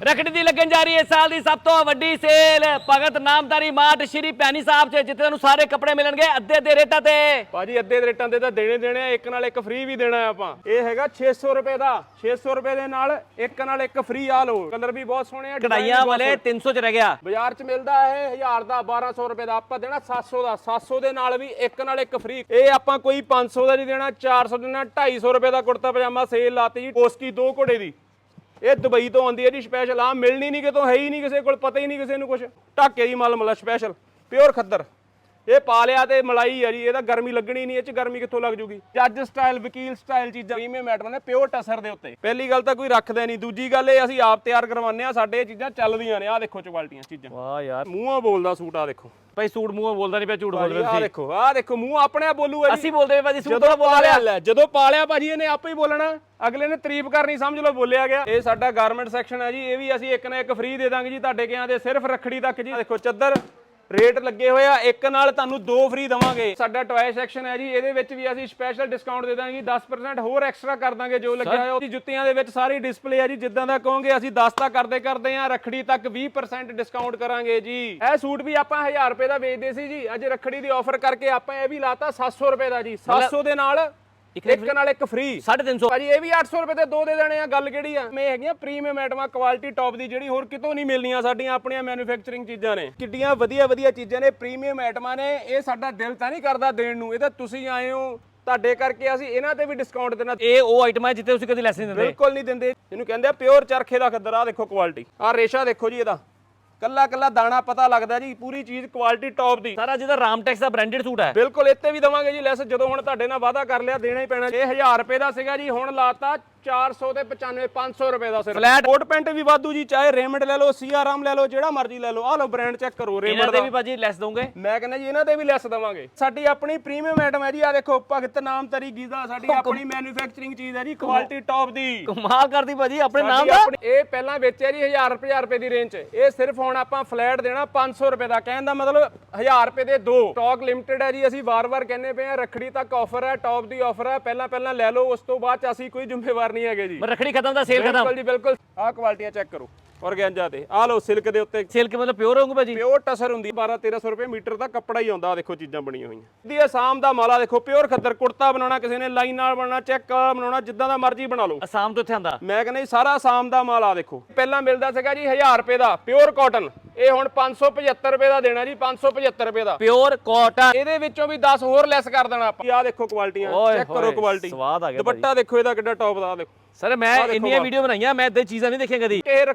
ਰਖੜੀ ਦੀ ਲੱਗਣ ਜਾ ਰਹੀ ਹੈ ਇਸ ਸਾਲ ਦੀ ਸਭ ਤੋਂ ਵੱਡੀ ਸੇਲ। ਭਗਤ ਨਾਮਦਾਰੀ ਮਾਰਟ ਸ਼੍ਰੀ ਭੈਣੀ ਸਾਹਿਬ 'ਚ ਜਿੱਥੇ ਤੁਹਾਨੂੰ ਸਾਰੇ ਕੱਪੜੇ ਮਿਲਣਗੇ ਅੱਧੇ ਦੇ ਰੇਟਾਂ ਤੇ। ਭਾਜੀ ਅੱਧੇ ਦੇ ਰੇਟਾਂ ਦੇ ਤਾਂ ਦੇਣੇ ਦੇਣੇ ਆ ਇੱਕ ਨਾਲ ਇੱਕ ਫ੍ਰੀ ਵੀ ਦੇਣਾ ਹੈ ਆਪਾਂ। ਇਹ ਹੈਗਾ 600 ਰੁਪਏ ਦਾ 600 ਰੁਪਏ ਦੇ ਨਾਲ ਇੱਕ ਨਾਲ ਇੱਕ ਫ੍ਰੀ ਆ ਲਓ। ਕਲਰ ਵੀ ਬਹੁਤ ਸੋਹਣੇ ਆ ਕਢਾਈਆਂ ਵਾਲੇ 300 'ਚ ਰਹਿ ਗਿਆ। ਬਾਜ਼ਾਰ 'ਚ ਮਿਲਦਾ ਇਹ 1000 ਦਾ 1200 ਰੁਪਏ ਦਾ। ਆਪਾਂ ਦੇਣਾ 700 ਦਾ 700 ਦੇ ਨਾਲ ਵੀ ਇੱਕ ਨਾਲ ਇੱਕ ਫ੍ਰੀ ਇਹ ਆਪਾਂ ਕੋਈ 500 ਦਾ ਨਹੀਂ ਦੇਣਾ 400 ਦੇਣਾ 250 ਰੁਪਏ ਦਾ ਕੁੜਤਾ ਪਜਾਮਾ ਸੇਲ ਲਾਤੀ ਜੀ ਕੋਸਕੀ ਦੋ ਘੋੜੇ ਦੀ। ਇਹ ਦੁਬਈ ਤੋਂ ਆਉਂਦੀ ਹੈ ਜੀ ਸਪੈਸ਼ਲ ਆ ਮਿਲਣੀ ਨਹੀਂ ਕਿਤੋਂ, ਹੈ ਹੀ ਨਹੀਂ ਕਿਸੇ ਕੋਲ, ਪਤਾ ਹੀ ਨਹੀਂ ਕਿਸੇ ਨੂੰ ਕੁਝ ਢਾਕੇ ਦੀ ਮਲਮਲਾ ਸਪੈਸ਼ਲ ਪਿਓਰ ਖੱਦਰ। ਇਹ ਪਾ ਲਿਆ ਤੇ ਮਲਾਈ ਆ ਜੀ ਇਹਦਾ ਗਰਮੀ ਲੱਗਣੀ ਨਹੀਂ ਇਹ ਚ ਗਰਮੀ ਕਿੱਥੋਂ ਲੱਗ ਜੂਗੀ? ਜੱਜ ਸਟਾਈਲ ਵਕੀਲ ਸਟਾਈਲ ਚੀਜ਼ਾਂ ਪ੍ਰੀਮੀਅਮ ਆਈਟਮਾਂ ਨੇ ਪਿਓਰ ਟਸਰ ਦੇ ਉੱਤੇ। ਪਹਿਲੀ ਗੱਲ ਤਾਂ ਕੋਈ ਰੱਖਦਾ ਨਹੀਂ ਦੂਜੀ ਗੱਲ ਇਹ ਅਸੀਂ ਆਪ ਤਿਆਰ ਕਰਵਾਉਂਦੇ ਆ ਸਾਡੇ ਇਹ ਚੀਜ਼ਾਂ ਚੱਲਦੀਆਂ ਨੇ ਆਹ ਦੇਖੋ ਕੁਆਲਟੀਆਂ ਚੀਜ਼ਾਂ। ਵਾਹ ਯਾਰ। ਮੂੰਹੋਂ ਬੋਲਦਾ ਸੂਟ ਆ ਦੇਖੋ। ਭਾਈ ਸੂਟ ਮੂੰਹੋਂ ਬੋਲਦਾ ਨਹੀਂ ਪਿਆ ਝੂਠ ਬੋਲ ਸੀ ਦੇਖੋ ਆਹ ਦੇਖੋ ਮੂੰਹ ਆਪਣੇ ਆਪ ਬੋਲੂਗਾ ਜੀ। ਅਸੀਂ ਬੋਲਦੇ ਭਾਜੀ ਸੂਟ ਜਦੋਂ ਤਾਂ ਪਾਲਿਆ ਲਿਆ ਜਦੋਂ ਪਾਲਿਆ ਭਾਜੀ ਇਹਨੇ ਆਪੇ ਹੀ ਬੋਲਣਾ। ਅਗਲੇ ਨੇ ਤਾਰੀਫ ਕਰਨੀ ਸਮਝ ਲਓ ਬੋਲਿਆ ਗਿਆ। ਇਹ ਸਾਡਾ ਗਾਰਮੈਂਟ ਸੈਕਸ਼ਨ ਹੈ ਜੀ ਇਹ ਵੀ ਅਸੀਂ ਇੱਕ ਨਾ ਇੱਕ ਫ੍ਰੀ ਦੇ ਦਾਂਗੇ ਜੀ ਤੁਹਾਡੇ ਕਿਆਂ ਦੇ ਸਿਰਫ ਰੱਖੜੀ ਤੱਕ ਜੀ। ਆਹ ਦੇਖੋ ਚੱਦਰ। ਰੇਟ ਲੱਗੇ ਹੋਏ ਆ, ਇੱਕ ਨਾਲ ਤੁਹਾਨੂੰ ਦੋ ਫ੍ਰੀ ਦਵਾਂਗੇ। ਸਾਡਾ ਟੌਏ ਸੈਕਸ਼ਨ ਹੈ ਜੀ, ਇਹਦੇ ਵਿੱਚ ਵੀ ਅਸੀਂ ਸਪੈਸ਼ਲ ਡਿਸਕਾਊਂਟ ਦੇ ਦਾਂਗੇ 10% ਹੋਰ ਐਕਸਟਰਾ ਕਰ ਦਾਂਗੇ, ਜੋ ਲੱਗਿਆ ਹੋਇਆ ਉਹਦੀ ਜੁੱਤੀਆਂ ਦੇ ਵਿੱਚ ਸਾਰੀ ਡਿਸਪਲੇ ਹੈ ਜੀ, ਜਿੱਦਾਂ ਦਾ ਕਹੋਗੇ ਅਸੀਂ 10 ਤਾਂ ਕਰਦੇ ਕਰਦੇ ਆ ਰੱਖੜੀ ਤੱਕ 20% ਡਿਸਕਾਊਂਟ ਕਰਾਂਗੇ ਜੀ। ਇਹ ਸੂਟ ਵੀ ਆਪਾਂ 1000 ਰੁਪਏ ਦਾ ਵੇਚਦੇ ਸੀ ਜੀ, ਅੱਜ ਰੱਖੜੀ ਦੀ ਆਫਰ ਕਰਕੇ ਆਪਾਂ ਇਹ ਵੀ ਲਾਤਾ 700 ਰੁਪਏ ਦਾ ਜੀ। 700 ਦੇ ਨਾਲ ਇੱਕ ਨਾਲ ਇੱਕ ਫ੍ਰੀ 350 ਭਾਜੀ ਇਹ ਵੀ 800 ਰੁਪਏ ਦੇ ਦੋ ਦੇ ਦੇਣੇ ਆ ਗੱਲ ਕਿਹੜੀ ਆ? ਮੈਂ ਹੈਗੀਆਂ ਪ੍ਰੀਮੀਅਮ ਆਈਟਮਾਂ ਕੁਆਲਿਟੀ ਟੌਪ ਦੀ ਜਿਹੜੀ ਹੋਰ ਕਿਤੋਂ ਨਹੀਂ ਮਿਲਣੀਆਂ ਸਾਡੀਆਂ ਆਪਣੀਆਂ ਮੈਨੂਫੈਕਚਰਿੰਗ ਚੀਜ਼ਾਂ ਨੇ। ਕਿੱਡੀਆਂ ਵਧੀਆ ਵਧੀਆ ਚੀਜ਼ਾਂ ਨੇ ਪ੍ਰੀਮੀਅਮ ਆਈਟਮਾਂ ਨੇ ਇਹ ਸਾਡਾ ਦਿਲ ਤਾਂ ਨਹੀਂ ਕਰਦਾ ਦੇਣ ਨੂੰ। ਇਹ ਤਾਂ ਤੁਸੀਂ ਆਏ ਹੋ ਤੁਹਾਡੇ ਕਰਕੇ ਅਸੀਂ ਇਹਨਾਂ ਤੇ ਵੀ ਡਿਸਕਾਊਂਟ ਦੇਣਾ। ਇਹ ਉਹ ਆਈਟਮ ਜਿੱਤੇ ਤੁਸੀਂ ਕਦੀ ਲੈਸ ਨਹੀਂ ਦਿੰਦੇ। ਬਿਲਕੁਲ ਨਹੀਂ ਦਿੰਦੇ। ਇਹਨੂੰ ਕਹਿੰਦੇ ਆ ਪਿਓਰ ਚਰਖੇ ਦਾ ਖੱਦਰ ਆ ਦੇਖੋ ਕੁਆਲਿਟੀ ਆ ਰੇਸ਼ਾ ਦੇਖੋ ਜੀ ਇਹਦਾ। ਕੱਲਾ ਕੱਲਾ ਦਾਣਾ ਪਤਾ ਲੱਗਦਾ ਜੀ ਪੂਰੀ ਚੀਜ਼ ਕੁਆਲਿਟੀ ਟੌਪ ਦੀ। ਸਾਰਾ ਜਿਹਦਾ ਰਾਮਟੈਕਸ ਦਾ ਬ੍ਰਾਂਡਡ ਸੂਟ ਹੈ। ਬਿਲਕੁਲ ਇੱਥੇ ਵੀ ਦਵਾਂਗੇ ਜੀ ਲੈਸ ਜਦੋਂ ਹੁਣ ਤੁਹਾਡੇ ਨਾਲ ਵਾਅਦਾ ਕਰ ਲਿਆ ਦੇਣਾ ਹੀ ਪੈਣਾ। ਇਹ 1000 ਰੁਪਏ ਦਾ ਸੀਗਾ ਜੀ ਹੁਣ ਲਾਤਾ 400 ਤੇ 95 500 ਰੁਪਏ ਦਾ ਸਿਰ Flat- ਕੋਟ ਪੈਂਟ ਵੀ ਵਾਧੂ ਜੀ ਚਾਹੇ ਰੇਮੰਡ ਲੈ ਲਓ ਸੀਆਰਾਮ ਲੈ ਲਓ ਜਿਹੜਾ ਮਰਜ਼ੀ ਲੈ ਲਓ। ਆਹ ਲਓ ਬ੍ਰਾਂਡ ਚੈੱਕ ਕਰੋ ਇਹਨਾਂ ਰੇਮੰਡ ਤੇ ਦਾ। ਵੀ ਭਾਜੀ ਲੈਸ ਦੋਗੇ ਮੈਂ ਕਹਿੰਦਾ ਜੀ ਇਹਨਾਂ ਤੇ ਵੀ ਲੈਸ ਦਵਾਂਗੇ। ਸਾਡੀ ਆਪਣੀ ਪ੍ਰੀਮੀਅਮ ਆਈਟਮ ਹੈ ਜੀ ਆ ਦੇਖੋ ਭਗਤ ਨਾਮ ਤਰੀ ਗੀਜ਼ਾ ਸਾਡੀ ਆਪਣੀ ਮੈਨੂਫੈਕਚਰਿੰਗ ਚੀਜ਼ ਹੈ ਜੀ ਕੁਆਲਿਟੀ ਟੌਪ ਦੀ। ਕਮਾਲ ਕਰਦੀ ਭਾਜੀ ਆਪਣੇ ਨਾਮ ਸਾਡੀ ਦਾ। ਆਪਣੀ- ਇਹ ਪਹਿਲਾਂ ਵੇਚਿਆ ਜੀ 1000 ਰੁਪਏ 1000 ਰੁਪਏ ਦੀ ਰੇਂਜ 'ਚ ਇਹ ਸਿਰਫ ਹੁਣ ਆਪਾਂ ਫਲੈਟ ਦੇਣਾ 500 ਰੁਪਏ ਦਾ। ਕਹਿਣ ਦਾ ਮਤਲਬ 1000 ਰੁਪਏ ਦੇ ਦੋ। ਸਟਾਕ ਲਿਮਟਿਡ ਹੈ ਜੀ ਅਸੀਂ ਵਾਰ-ਵਾਰ ਕਹਿੰਦੇ ਪਏ ਆ ਰੱਖੜੀ ਤੱਕ ਆਫਰ ਹੈ ਟੌਪ ਦੀ ਆਫਰ ਹੈ। ਪਹਿਲਾਂ ਪਹਿਲਾਂ ਲੈ ਲਓ ਉਸ ਤੋਂ ਬਾਅਦ 'ਚ ਅਸੀਂ ਕੋਈ ਜ਼ਿੰਮੇਵਾਰ ਨਹੀਂ ਹੈਗੇ ਜੀ। ਰਖੜੀ ਖਤਮ ਦਾ ਸੇਲ ਖਤਮ। ਬਿਲਕੁਲ ਜੀ ਬਿਲਕੁਲ। ਆਹ ਕੁਆਲਿਟੀਆਂ ਚੈੱਕ ਕਰੋ। ਔਰਗੈਂਜਾ ਤੇ। ਆਹ ਲਓ ਸਿਲਕ ਦੇ ਉੱਤੇ। ਸੇਲ ਕਿ ਮਤਲਬ ਪਿਓਰ ਹੋਊਗਾ ਭਾਜੀ? ਪਿਓਰ ਟਸਰ ਹੁੰਦੀ। 12 1300 ਰੁਪਏ ਮੀਟਰ ਦਾ ਕੱਪੜਾ ਹੀ ਆਉਂਦਾ। ਆਹ ਦੇਖੋ ਚੀਜ਼ਾਂ ਬਣੀਆਂ ਹੋਈਆਂ। ਦੀ ਆਸਾਮ ਦਾ ਮਾਲਾ ਦੇਖੋ ਪਿਓਰ ਖੱਦਰ ਕੁੜਤਾ ਬਣਾਉਣਾ ਕਿਸੇ ਨੇ ਲਾਈਨ ਨਾਲ ਬਣਾਉਣਾ ਚੈੱਕ ਬਣਾਉਣਾ ਜਿੱਦਾਂ ਦਾ ਮਰਜ਼ੀ ਬਣਾ ਲਓ। ਅਸਾਮ ਤੋਂ ਇੱਥੇ ਆਂਦਾ ਮੈਂ ਕਹਿੰਦਾ ਜੀ ਸਾਰਾ ਆਸਾਮ ਦਾ ਮਾਲ ਆ ਦੇਖੋ। ਪਹਿਲਾਂ ਮਿਲਦਾ ਸੀਗਾ ਜੀ 1000 ਰੁਪਏ ਦਾ ਪਿਓਰ ਕਾਟਨ ਇਹ ਹੁਣ 575 ਰੁਪਏ ਦਾ ਦੇਣਾ ਜੀ 575 ਰੁਪਏ ਦਾ। ਪਿਓਰ ਕਾਟਨ ਇਹਦੇ ਵਿੱਚੋਂ ਵੀ 10 ਹੋਰ ਲੈਸ ਕਰ ਦੇਣਾ ਆਪਾਂ। ਆਹ ਦੇਖੋ ਕੁਆਲਿਟੀਆਂ ਚੈੱਕ ਕਰੋ ਕੁਆਲਿਟੀ ਸਵਾਦ ਆ ਗਿਆ ਦੁਪੱਟਾ ਦੇਖੋ ਇਹਦਾ ਕਿੱਡਾ ਟੌਪ ਦਾ ਦੇਖੋ। ਸਰ ਮੈਂ ਇੰਨੀਆਂ ਵੀਡੀਓ ਬਣਾਈਆਂ ਮੈਂ ਇਦਾਂ ਚੀਜ਼ਾਂ ਨਹੀਂ ਦੇਖੀਆਂ ਕਦੀ। ਇਹ